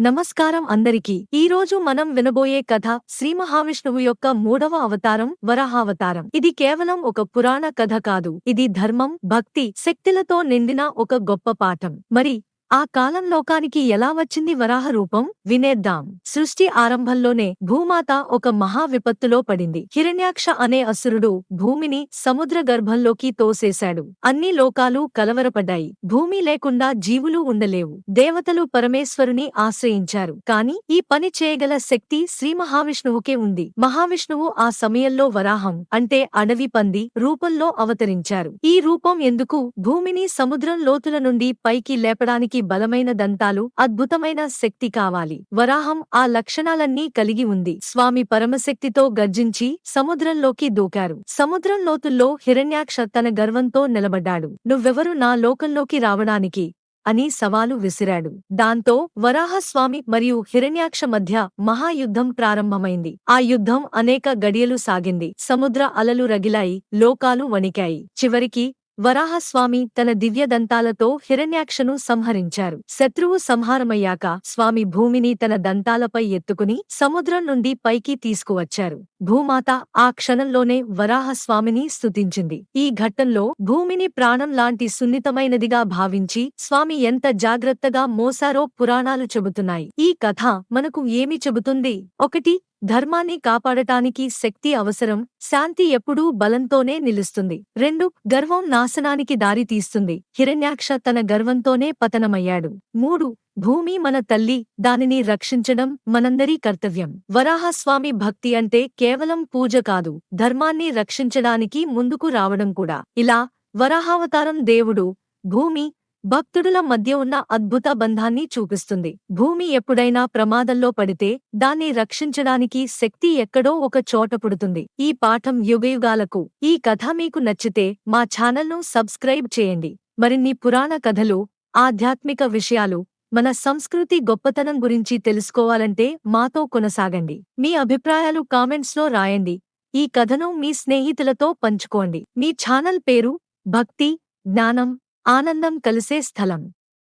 నమస్కారం అందరికీ. ఈ రోజు మనం వినబోయే కథ శ్రీ మహావిష్ణువు యొక్క మూడవ అవతారం వరహావతారం. ఇది కేవలం ఒక పురాణ కథ కాదు. ఇది ధర్మం భక్తి శక్తులతో నిండిన ఒక గొప్ప పాఠం. మరి ఆ కాలం లోకానికి ఎలా వచ్చింది వరాహ రూపం? వినేద్దాం. సృష్టి ఆరంభంలోనే భూమాత ఒక మహా విపత్తులో పడింది. హిరణ్యాక్ష అనే అసురుడు భూమిని సముద్ర గర్భంలోకి తోసేశాడు. అన్ని లోకాలు కలవరపడ్డాయి. భూమి లేకుండా జీవులు ఉండలేవు. దేవతలు పరమేశ్వరుని ఆశ్రయించారు. కాని ఈ పని చేయగల శక్తి శ్రీ మహావిష్ణువుకే ఉంది. మహావిష్ణువు ఆ సమయంలో వరాహం అంటే అడవి పంది రూపంలో అవతరించారు. ఈ రూపం ఎందుకు? భూమిని సముద్రం లోతుల నుండి పైకి లేపడానికి బలమైన దంతాలు అద్భుతమైన శక్తి కావాలి. వరాహం ఆ లక్షణాలన్నీ కలిగి ఉంది. స్వామి పరమశక్తితో గర్జించి సముద్రంలోకి దూకారు. సముద్రం లోతుల్లో హిరణ్యాక్ష తన గర్వంతో నిలబడ్డాడు. నువ్వెవరు నా లోకంలోకి రావడానికి? అని సవాలు విసిరాడు. దాంతో వరాహస్వామి మరియు హిరణ్యాక్ష మధ్య మహాయుద్ధం ప్రారంభమైంది. ఆ యుద్ధం అనేక గడియలు సాగింది. సముద్ర అలలు రగిలాయి లోకాలు వణికాయి. చివరికి వరాహస్వామి తన దివ్యదంతాలతో హిరణ్యాక్షను సంహరించారు. శత్రువు సంహారమయ్యాక స్వామి భూమిని తన దంతాలపై ఎత్తుకుని సముద్రం నుండి పైకి తీసుకువచ్చారు. భూమాత ఆ క్షణంలోనే వరాహస్వామిని స్తుతించింది. ఈ ఘట్టంలో భూమిని ప్రాణం లాంటి సున్నితమైనదిగా భావించి స్వామి ఎంత జాగ్రత్తగా మోసారో పురాణాలు చెబుతున్నాయి. ఈ కథ మనకు ఏమి చెబుతుంది? ఒకటి ధర్మాన్ని కాపాడటానికి శక్తి అవసరం శాంతి ఎప్పుడూ బలంతోనే నిలుస్తుంది. రెండు గర్వం నాశనానికి దారి తీస్తుంది. హిరణ్యాక్ష తన గర్వంతోనే పతనమయ్యాడు. మూడు భూమి మన తల్లి దానిని రక్షించడం మనందరి కర్తవ్యం. వరాహస్వామి భక్తి అంటే కేవలం పూజ కాదు ధర్మాన్ని రక్షించడానికి ముందుకు రావడం కూడా. ఇలా వరాహావతారం దేవుడు భూమి భక్తుడుల మధ్య ఉన్న అద్భుత బంధాన్ని చూపిస్తుంది. భూమి ఎప్పుడైనా ప్రమాదంలో పడితే దాన్ని రక్షించడానికి శక్తి ఎక్కడో ఒక చోట పుడుతుంది. ఈ పాఠం యుగయుగాలకు ఈ కథ మీకు నచ్చితే మా ఛానల్ను సబ్స్క్రైబ్ చేయండి. మరిన్ని పురాణ కథలు ఆధ్యాత్మిక విషయాలు మన సంస్కృతి గొప్పతనం గురించి తెలుసుకోవాలంటే మాతో కొనసాగండి. మీ అభిప్రాయాలు కామెంట్స్లో రాయండి. ఈ కథను మీ స్నేహితులతో పంచుకోండి. మీ ఛానల్ పేరు భక్తి జ్ఞానం. ఆనందం కలిసే స్థలం.